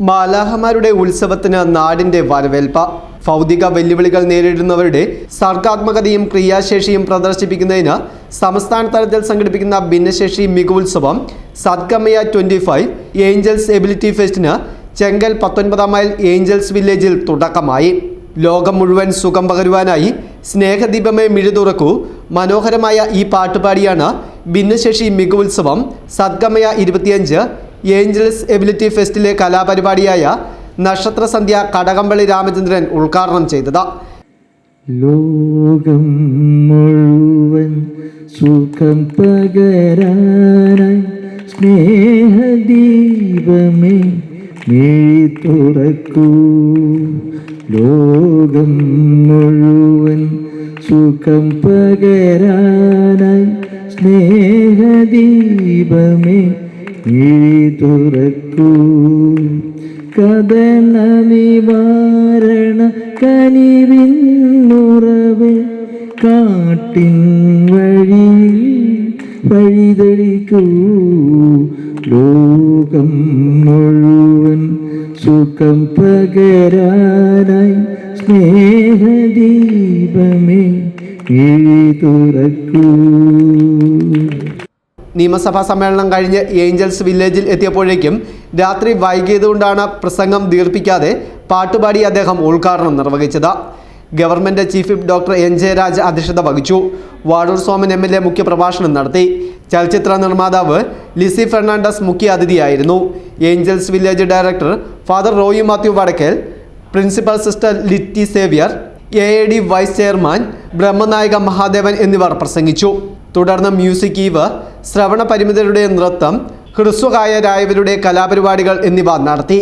മാലാഹമാരുടെ ഉത്സവത്തിന് നാടിന്റെ വരവേൽപ്പ. ഭൗതിക വെല്ലുവിളികൾ നേരിടുന്നവരുടെ സർഗാത്മകതയും ക്രിയാശേഷിയും പ്രദർശിപ്പിക്കുന്നതിന് സംസ്ഥാന തലത്തിൽ സംഘടിപ്പിക്കുന്ന ഭിന്നശേഷി മികവുത്സവം Sadgamaya twenty five angels ability ഫെസ്റ്റിന് Chenkal പത്തൊൻപതാം മൈൽ ഏഞ്ചൽസ് വില്ലേജിൽ തുടക്കമായി. ലോകം മുഴുവൻ സുഖം പകരുവാനായി സ്നേഹദീപമേ മിഴുതുറക്കൂ മനോഹരമായ ഈ പാട്ടുപാടിയാണ് ഭിന്നശേഷി മികവുത്സവം സദ്ഗമയ ഇരുപത്തിയഞ്ച് ഏഞ്ചൽസ് എബിലിറ്റി ഫെസ്റ്റിലെ കലാപരിപാടിയായ നക്ഷത്രസന്ധ്യ കടകംപള്ളി രാമചന്ദ്രൻ ഉദ്ഘാടനം ചെയ്തത്. ലോകം മുഴുവൻ സുഖം സ്നേഹദീപമേ തുറക്കൂ. ലോകം മുഴുവൻ സുഖം പകരാനായി സ്നേഹദീപമേ മിഴി തുറക്കൂ കഥന നിവാരണ കനിവിന്നുറവ് കാട്ടിൻ വഴി വഴിതെളിക്കൂ. ലോകം മുഴുവൻ സുഖം പകരാനായി സ്നേഹദീപമേ കിഴി തുറക്കൂ നിയമസഭാ സമ്മേളനം കഴിഞ്ഞ് ഏഞ്ചൽസ് വില്ലേജിൽ എത്തിയപ്പോഴേക്കും രാത്രി വൈകിയതുകൊണ്ടാണ് പ്രസംഗം ദീർപ്പിക്കാതെ പാട്ടുപാടി അദ്ദേഹം ഉദ്ഘാടനം നിർവഹിച്ചത്. Government chief doctor N Jayaraj അധ്യക്ഷത വഹിച്ചു. Vadoor Soman M L A മുഖ്യപ്രഭാഷണം നടത്തി. ചലച്ചിത്ര നിർമ്മാതാവ് ലിസി ഫെർണാണ്ടസ് മുഖ്യ അതിഥിയായിരുന്നു. Angels village director father Roy Mathew Vadakkal principal sister Litty Xavier A vice chairman Brahmanayaka Mahadevan എന്നിവർ പ്രസംഗിച്ചു. തുടർന്ന് മ്യൂസിക് ഈവ് ശ്രവണ പരിമിതരുടെ നൃത്തം ഹ്രസ്വകായരായവരുടെ കലാപരിപാടികൾ എന്നിവ നടത്തി.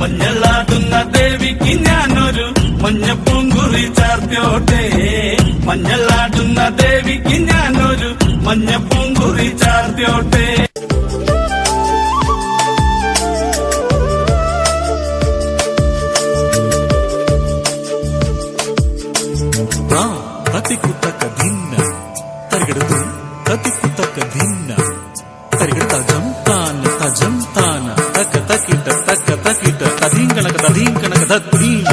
മഞ്ഞളാടുന്ന ദേവിക്ക് ഞാനൊരു മഞ്ഞപ്പൂങ്കുറി ചാർത്തോട്ടെ മഞ്ഞളാടുന്ന ദേവിക്ക് ഞാനൊരു മഞ്ഞപ്പൂങ്കുറി കിട്ട തതീം കണക്ക് തതീം കണക്ക് തത്തീം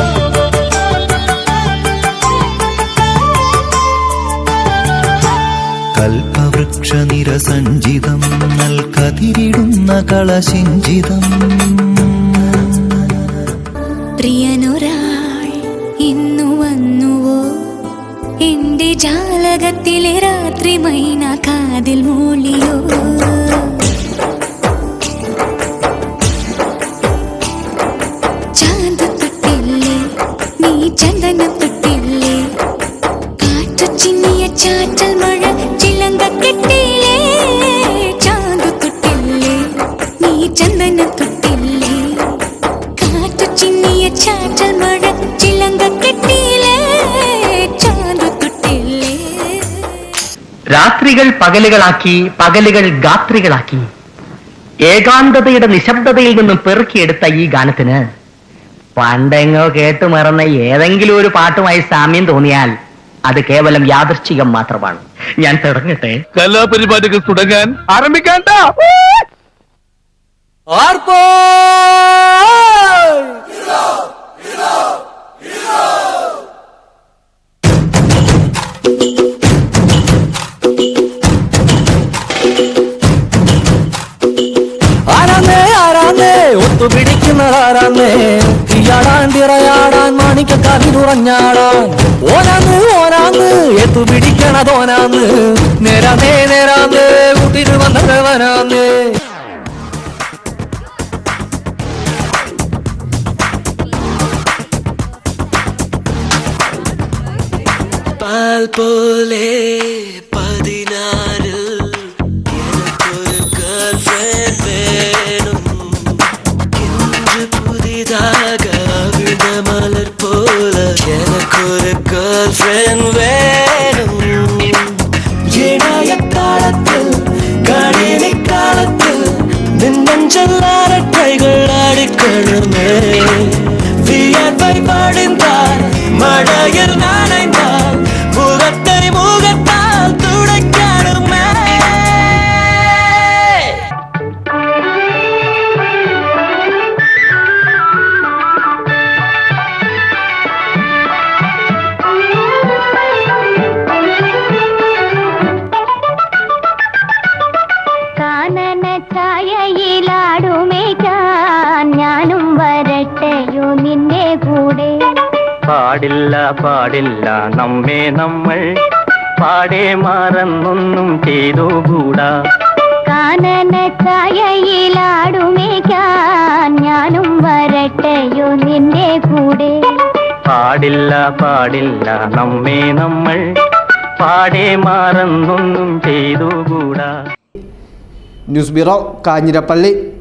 കൽപ്പവൃക്ഷനിരസഞ്ചിതം നൽകതിരിടുന്ന കളശിഞ്ചിതം. പ്രിയനൊരാൾ ഇന്നു വന്നുവോ? എന്റെ ജാലകത്തിലെ രാത്രി മൈന കാതിൽ മൂളിയോ? ചാറ്റൽ മഴ ചാന്തു ചാറ്റൽ മഴ ചാന്തു രാത്രികൾ പകലുകളാക്കി പകലുകൾ ഗാത്രികളാക്കി. ഏകാന്തതയുടെ നിശബ്ദതയിൽ നിന്നും പെറുക്കിയെടുത്ത ഈ ഗാനത്തിന് പണ്ടെങ്ങോ കേട്ടു മറന്ന ഏതെങ്കിലും ഒരു പാട്ടുമായി സാമ്യം തോന്നിയാൽ അത് കേവലം യാദൃശ്ചികം മാത്രമാണ്. ഞാൻ തുടങ്ങട്ടെ. കലാപരിപാടികൾ തുടങ്ങാൻ ആരംഭിക്കാൻ ആരാന്നേ ആരാന്നേ? ഒത്തുപിടിക്കുന്നതാരാന്നേ? തീയാടാൻ തിറയാടാൻ മാണിക്കക്കാതിലുറഞ്ഞാടാൻ ഓനാന്ന് ഓനാന്ന് എത്തുപിടിക്കണതോനാന്ന് നേരാന്നേ നേരാന്ന് കൂട്ടിട്ട് വന്നവനാന്നേ പാൽ പോലെ പതിനാറിൽ ஊஞ்சல் அரட்டைகள் அடிக்கணுமே. வியர்வை பாடுந்தார். மழையில் நானை പാടില്ല പാടില്ല നമ്മെ നമ്മൾ പാടെ മറന്നൊന്നും ചെയ്തുകൂടാ. കാനന ഛായയിലാടുമേക്കാൻ ഞാനും വരട്ടെയോ നിന്റെ കൂടെ. പാടില്ല പാടില്ല നമ്മെ നമ്മൾ പാടെ മറന്നൊന്നും ചെയ്തുകൂടാ. News bureau Kanjirappally.